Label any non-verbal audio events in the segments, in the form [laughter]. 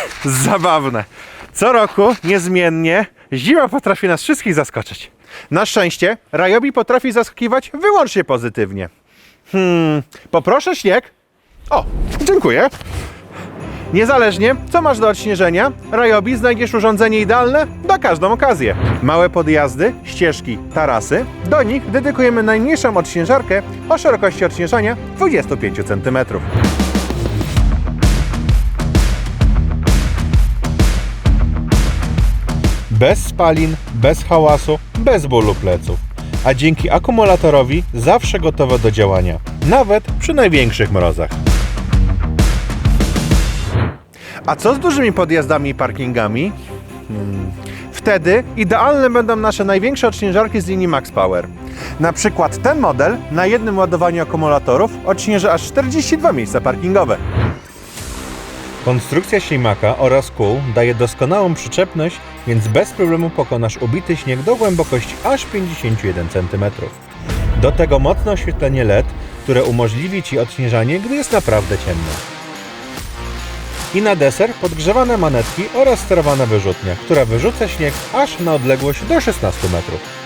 [laughs] Zabawne. Co roku, niezmiennie, zima potrafi nas wszystkich zaskoczyć. Na szczęście, Rajobi potrafi zaskakiwać wyłącznie pozytywnie. Hmm, poproszę śnieg. O, dziękuję. Niezależnie, co masz do odśnieżenia, Rajobi znajdziesz urządzenie idealne na każdą okazję. Małe podjazdy, ścieżki, tarasy. Do nich dedykujemy najmniejszą odśnieżarkę o szerokości odśnieżania 25 cm. Bez spalin, bez hałasu, bez bólu pleców. A dzięki akumulatorowi zawsze gotowe do działania, nawet przy największych mrozach. A co z dużymi podjazdami i parkingami? Hmm. Wtedy idealne będą nasze największe odśnieżarki z linii Max Power. Na przykład ten model na jednym ładowaniu akumulatorów odśnieży aż 42 miejsca parkingowe. Konstrukcja ślimaka oraz kół daje doskonałą przyczepność, więc bez problemu pokonasz ubity śnieg do głębokości aż 51 cm. Do tego mocne oświetlenie LED, które umożliwi Ci odśnieżanie, gdy jest naprawdę ciemno. I na deser podgrzewane manetki oraz sterowana wyrzutnia, która wyrzuca śnieg aż na odległość do 16 metrów.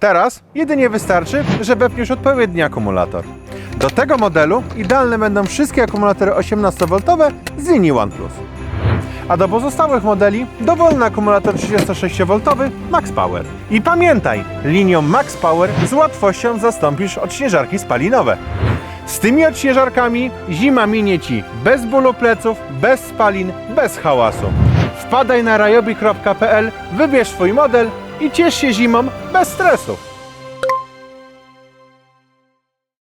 Teraz jedynie wystarczy, że wepniesz odpowiedni akumulator. Do tego modelu idealne będą wszystkie akumulatory 18V z linii OnePlus. A do pozostałych modeli dowolny akumulator 36V Max Power. I pamiętaj, linią Max Power z łatwością zastąpisz odśnieżarki spalinowe. Z tymi odśnieżarkami zima minie Ci bez bólu pleców, bez spalin, bez hałasu. Wpadaj na rajobi.pl, wybierz swój model i ciesz się zimą bez stresu.